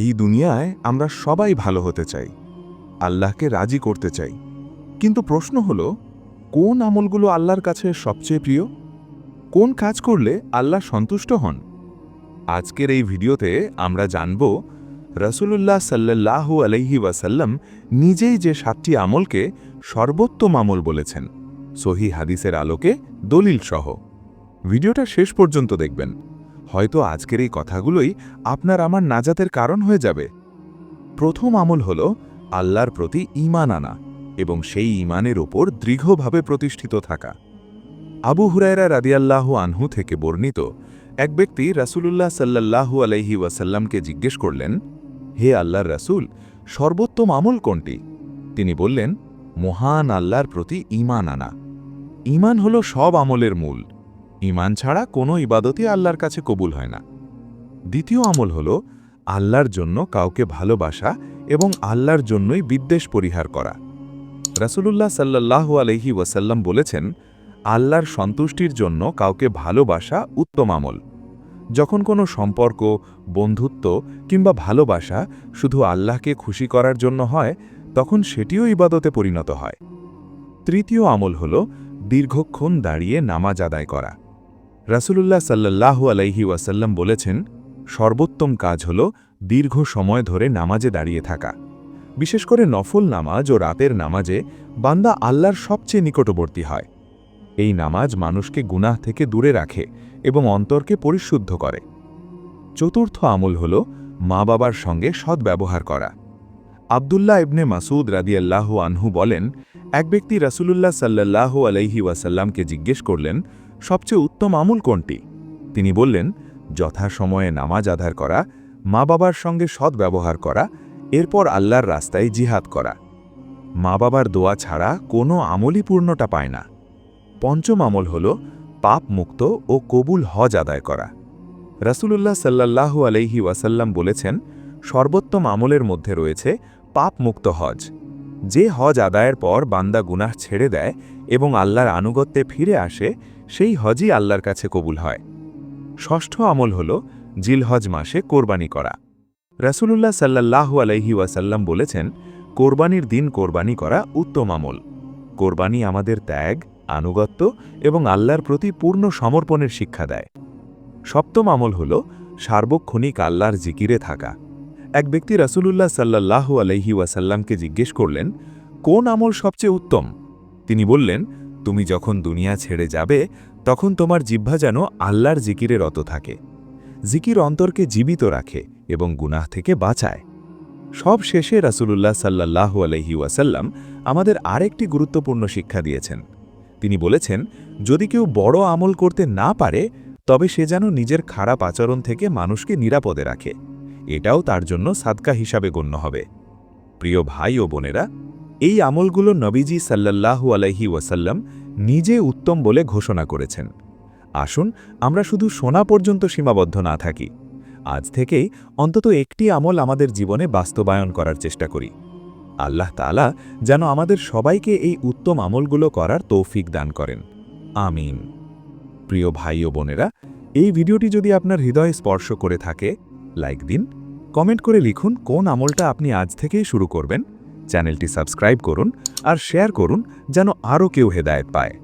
এই দুনিয়ায় আমরা সবাই ভালো হতে চাই, আল্লাহকে রাজি করতে চাই। কিন্তু প্রশ্ন হলো, কোন আমলগুলো আল্লাহর কাছে সবচেয়ে প্রিয়? কোন কাজ করলে আল্লাহ সন্তুষ্ট হন? আজকের এই ভিডিওতে আমরা জানব, রসুলুল্লাহ সাল্লাল্লাহু আলহি ওয়াসাল্লাম নিজেই যে সাতটি আমলকে সর্বোত্তম আমল বলেছেন সহি হাদিসের আলোকে দলিল সহ ভিডিওটা শেষ পর্যন্ত দেখবেন। হয়তো আজকের এই কথাগুলোই আপনার আমার নাজাতের কারণ হয়ে যাবে। প্রথম আমল হল আল্লাহর প্রতি ঈমান আনা এবং সেই ঈমানের ওপর দৃঢ়ভাবে প্রতিষ্ঠিত থাকা। আবু হুরায়রা রাদিয়াল্লাহু আনহু থেকে বর্ণিত এক ব্যক্তি রাসূলুল্লাহ সাল্লাল্লাহু আলাইহি ওয়াসাল্লামকে জিজ্ঞেস করলেন, হে আল্লাহর রাসূল, সর্বোত্তম আমল কোনটি? তিনি বললেন, মহান আল্লাহর প্রতি ঈমান আনা। ঈমান হল সব আমলের মূল। ঈমান ছাড়া কোনো ইবাদতই আল্লাহর কাছে কবুল হয় না। দ্বিতীয় আমল হল আল্লাহর জন্য কাউকে ভালোবাসা এবং আল্লাহর জন্যই বিদ্বেষ পরিহার করা। রাসূলুল্লাহ সাল্লাল্লাহু আলহি ওয়াসাল্লাম বলেছেন, আল্লাহর সন্তুষ্টির জন্য কাউকে ভালোবাসা উত্তম আমল। যখন কোনো সম্পর্ক, বন্ধুত্ব কিংবা ভালোবাসা শুধু আল্লাহকে খুশি করার জন্য হয়, তখন সেটিও ইবাদতে পরিণত হয়। তৃতীয় আমল হল দীর্ঘক্ষণ দাঁড়িয়ে নামাজ আদায় করা। রাসূলুল্লাহ সাল্লাল্লাহু আলাইহি ওয়াসাল্লাম বলেছেন, সর্বোত্তম কাজ হল দীর্ঘ সময় ধরে নামাজে দাঁড়িয়ে থাকা। বিশেষ করে নফল নামাজ ও রাতের নামাজে বান্দা আল্লাহর সবচেয়ে নিকটবর্তী হয়। এই নামাজ মানুষকে গুনাহ থেকে দূরে রাখে এবং অন্তরকে পরিশুদ্ধ করে। চতুর্থ আমল হল মা বাবার সঙ্গে সদ্ব্যবহার করা। আবদুল্লাহ ইবনে মাসুদ রাদিয়াল্লাহু আনহু বলেন, এক ব্যক্তি রাসুলুল্লাহ সাল্লাল্লাহু আলাইহি ওয়াসাল্লামকে জিজ্ঞেস করলেন সবচেয়ে উত্তম আমল কোনটি? তিনি বললেন, যথাসময়ে নামাজ আধার করা মা বাবার সঙ্গে সদ্ব্যবহার করা, এরপর আল্লাহর রাস্তায় জিহাদ করা। মা বাবার দোয়া ছাড়া কোনো আমলই পূর্ণটা পায় না। পঞ্চম আমল হল পাপ মুক্ত ও কবুল হজ আদায় করা। রাসূলুল্লাহ সাল্লাল্লাহু আলাইহি ওয়াসাল্লাম বলেছেন, সর্বোত্তম আমলের মধ্যে রয়েছে পাপ মুক্ত হজ। যে হজ আদায়ের পর বান্দা গুনাহ ছেড়ে দেয় এবং আল্লাহর আনুগত্যে ফিরে আসে, সেই হজই আল্লাহর কাছে কবুল হয়। ষষ্ঠ আমল হল জিলহজ মাসে কোরবানি করা। রাসুলুল্লাহ সাল্লাল্লাহু আলাইহি ওয়াসাল্লাম বলেছেন, কোরবানির দিন কোরবানি করা উত্তম আমল। কোরবানি আমাদের ত্যাগ, আনুগত্য এবং আল্লাহর প্রতি পূর্ণ সমর্পণের শিক্ষা দেয়। সপ্তম আমল হল সার্বক্ষণিক আল্লাহর জিকিরে থাকা। এক ব্যক্তি রাসূলুল্লাহ সাল্লাল্লাহু আলাইহি ওয়াসাল্লামকে জিজ্ঞেস করলেন, কোন আমল সবচেয়ে উত্তম? তিনি বললেন, তুমি যখন দুনিয়া ছেড়ে যাবে, তখন তোমার জিহ্বা যেন আল্লাহর জিকিরে রত থাকে। জিকির অন্তরকে জীবিত রাখে এবং গুনাহ থেকে বাঁচায়। সব শেষে রাসূলুল্লাহ সাল্লাল্লাহু আলাইহি ওয়াসাল্লাম আমাদের আরেকটি গুরুত্বপূর্ণ শিক্ষা দিয়েছেন। তিনি বলেছেন, যদি কেউ বড় আমল করতে না পারে, তবে সে যেন নিজের খারাপ আচরণ থেকে মানুষকে নিরাপদে রাখে। এটাও তার জন্য সাদকা হিসাবে গণ্য হবে। প্রিয় ভাই ও বোনেরা, এই আমলগুলো নবীজি সাল্লাল্লাহু আলাইহি ওয়াসাল্লাম নিজে উত্তম বলে ঘোষণা করেছেন। আসুন, আমরা শুধু শোনা পর্যন্ত সীমাবদ্ধ না থাকি। আজ থেকেই অন্তত একটি আমল আমাদের জীবনে বাস্তবায়ন করার চেষ্টা করি। আল্লাহ তালা যেন আমাদের সবাইকে এই উত্তম আমলগুলো করার তৌফিক দান করেন। আমিন। প্রিয় ভাই ও বোনেরা, এই ভিডিওটি যদি আপনার হৃদয়ে স্পর্শ করে থাকে, লাইক দিন কমেন্ট করে লিখুন কোন আমলটা আপনি আজ থেকেই শুরু করবেন। চ্যানেলটি সাবস্ক্রাইব করুন আর শেয়ার করুন যেন আরও কেউ হেদায়ত পায়।